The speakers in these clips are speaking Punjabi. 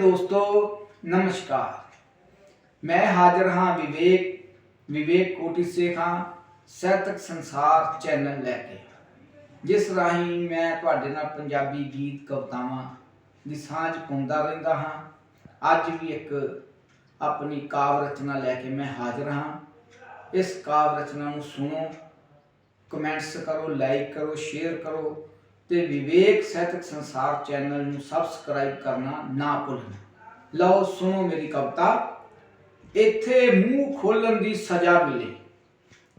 ਦੋਸਤੋ, ਨਮਸਕਾਰ। ਮੈਂ ਹਾਜ਼ਰ ਹਾਂ ਵਿਵੇਕ ਵਿਵੇਕ ਕੋਟੀ ਸੇਖਾਂ ਸਾਹਿਤਕ ਸੰਸਾਰ ਚੈਨਲ ਲੈ ਕੇ। ਜਿਸ ਰਾਹੀਂ ਮੈਂ ਤੁਹਾਡੇ ਨਾਲ ਪੰਜਾਬੀ ਗੀਤ ਕਵਿਤਾਵਾਂ ਦੀ ਸਾਂਝ ਪਾਉਂਦਾ ਰਹਿੰਦਾ ਹਾਂ। ਅੱਜ ਵੀ ਇੱਕ ਆਪਣੀ ਕਾਵ ਰਚਨਾ ਲੈ ਕੇ ਮੈਂ ਹਾਜ਼ਰ ਹਾਂ। ਇਸ ਕਾਵ ਰਚਨਾ ਨੂੰ ਸੁਣੋ, ਕਮੈਂਟਸ ਕਰੋ, ਲਾਈਕ ਕਰੋ, ਸ਼ੇਅਰ ਕਰੋ। ਤੇ ਵਿਵੇਕ ਸਾਹਿਤਕ ਸੰਸਾਰ ਚੈਨਲ ਨੂੰ ਸਬਸਕ੍ਰਾਈਬ ਕਰਨਾ ਨਾ ਭੁੱਲਣਾ। ਲਓ, ਸੁਣੋ ਮੇਰੀ ਕਵਿਤਾ। ਇੱਥੇ ਮੂੰਹ ਖੋਲਣ ਦੀ ਸਜ਼ਾ ਮਿਲੇ।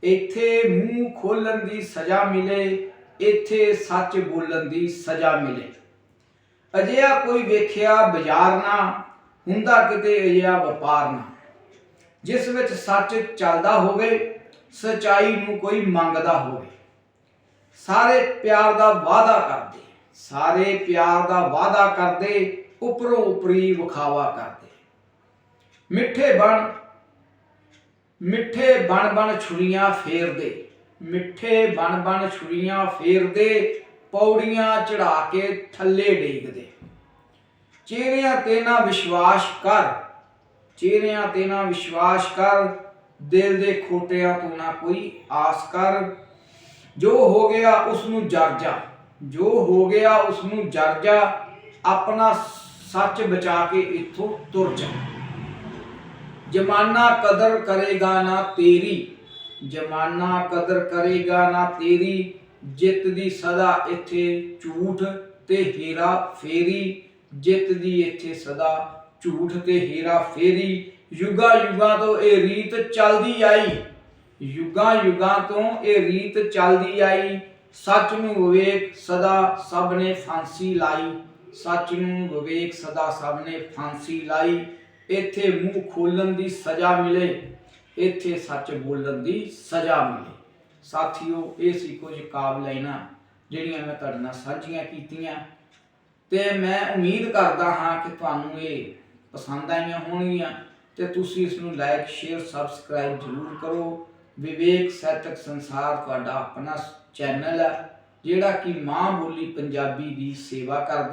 ਇੱਥੇ ਮੂੰਹ ਖੋਲਣ ਦੀ ਸਜ਼ਾ ਮਿਲੇ। ਇੱਥੇ ਸੱਚ ਬੋਲਣ ਦੀ ਸਜ਼ਾ ਮਿਲੇ। ਅਜਿਹਾ ਕੋਈ ਵੇਖਿਆ ਬਾਜ਼ਾਰ ਨਾ, ਹੁੰਦਾ ਕਿਤੇ ਅਜਿਹਾ ਵਪਾਰ ਨਾ। ਜਿਸ ਵਿੱਚ ਸੱਚ ਚੱਲਦਾ ਹੋਵੇ, ਸਚਾਈ ਨੂੰ ਕੋਈ ਮੰਗਦਾ ਹੋਵੇ। ਸਾਰੇ ਪਿਆਰ ਦਾ ਵਾਅਦਾ ਕਰਦੇ, ਸਾਰੇ ਪਿਆਰ ਦਾ ਵਾਅਦਾ ਕਰਦੇ, ਉੱਪਰੋਂ ਉਪਰੀ ਵਿਖਾਵਾ ਕਰਦੇ। ਮਿੱਠੇ ਬਣ ਮਿੱਠੇ ਬਣ ਬਣ ਛੁਰੀਆਂ ਫੇਰਦੇ, ਮਿੱਠੇ ਬਣ ਬਣ ਛੁਰੀਆਂ ਫੇਰਦੇ, ਪੌੜੀਆਂ ਚੜਾ ਕੇ ਥੱਲੇ ਡੇਗਦੇ। ਚਿਹਰਿਆਂ ਤੇ ਨਾ ਵਿਸ਼ਵਾਸ ਕਰ, ਚਿਹਰਿਆਂ ਤੇ ਨਾ ਵਿਸ਼ਵਾਸ ਕਰ, ਦਿਲ ਦੇ ਖੋਟਿਆਂ ਤੋਂ ਨਾ ਕੋਈ ਆਸ ਕਰ ਜੋ ਹੋ ਗਿਆ ਉਸ ਨੂੰ ਜਰ ਜੋ। ਹੋ ਗਿਆ ਉਸ ਨੂੰ ਜਰ ਆਪਣਾ ਸੱਚ ਬਚਾ ਕੇ ਇੱਥੋਂ ਤੁਰ ਜਾ। ਜਮਾਨਾ ਕਦਰ ਕਰੇਗਾ ਨਾ ਤੇਰੀ, ਜਮਾਨਾ ਕਦਰ ਕਰੇਗਾ ਨਾ ਤੇਰੀ, ਜਿੱਤ ਦੀ ਸਦਾ ਇੱਥੇ ਝੂਠ ਤੇ ਹੀਰਾ ਫੇਰੀ, ਜਿੱਤ ਦੀ ਇੱਥੇ ਸਦਾ ਝੂਠ ਤੇ ਹੀਰਾ ਫੇਰੀ। ਯੁਗਾ ਯੁਗਾ ਤੋਂ ਇਹ ਰੀਤ ਚੱਲਦੀ ਆਈ। ਯੁੱਗਾਂ ਯੁੱਗਾਂ ਤੋਂ ਇਹ ਰੀਤ ਚੱਲਦੀ ਆਈ। ਸੱਚ ਨੂੰ ਵਿਵੇਕ ਸਦਾ ਸਭ ਨੇ ਫਾਂਸੀ ਲਾਈ। ਸੱਚ ਨੂੰ ਵਿਵੇਕ ਸਦਾ ਸਭ ਨੇ ਫਾਂਸੀ ਲਾਈ। ਇੱਥੇ ਮੂੰਹ ਖੋਲਣ ਦੀ ਸਜ਼ਾ ਮਿਲੇ। ਇੱਥੇ ਸੱਚ ਬੋਲਣ ਦੀ ਸਜ਼ਾ ਮਿਲੇ। ਸਾਥੀਓ, ਇਹ ਸੀ ਕੁਝ ਕਾਬ ਲੈਣਾ ਜਿਹੜੀਆਂ ਮੈਂ ਤੁਹਾਡੇ ਨਾਲ ਸਾਂਝੀਆਂ ਕੀਤੀਆਂ। ਤੇ ਮੈਂ ਉਮੀਦ ਕਰਦਾ ਹਾਂ ਕਿ ਤੁਹਾਨੂੰ ਇਹ ਪਸੰਦ ਆਈਆਂ ਹੋਣਗੀਆਂ ਤੇ ਤੁਸੀਂ ਇਸ ਨੂੰ ਲਾਈਕ ਸ਼ੇਅਰ ਸਬਸਕ੍ਰਾਈਬ ਜ਼ਰੂਰ ਕਰੋ। ਵਿਵੇਕ ਸਾਹਿਤਕ ਸੰਸਾਰ ਤੁਹਾਡਾ ਆਪਣਾ ਚੈਨਲ ਹੈ, ਜਿਹੜਾ ਕਿ ਮਾਂ ਬੋਲੀ ਪੰਜਾਬੀ ਦੀ ਸੇਵਾ ਕਰਦਾ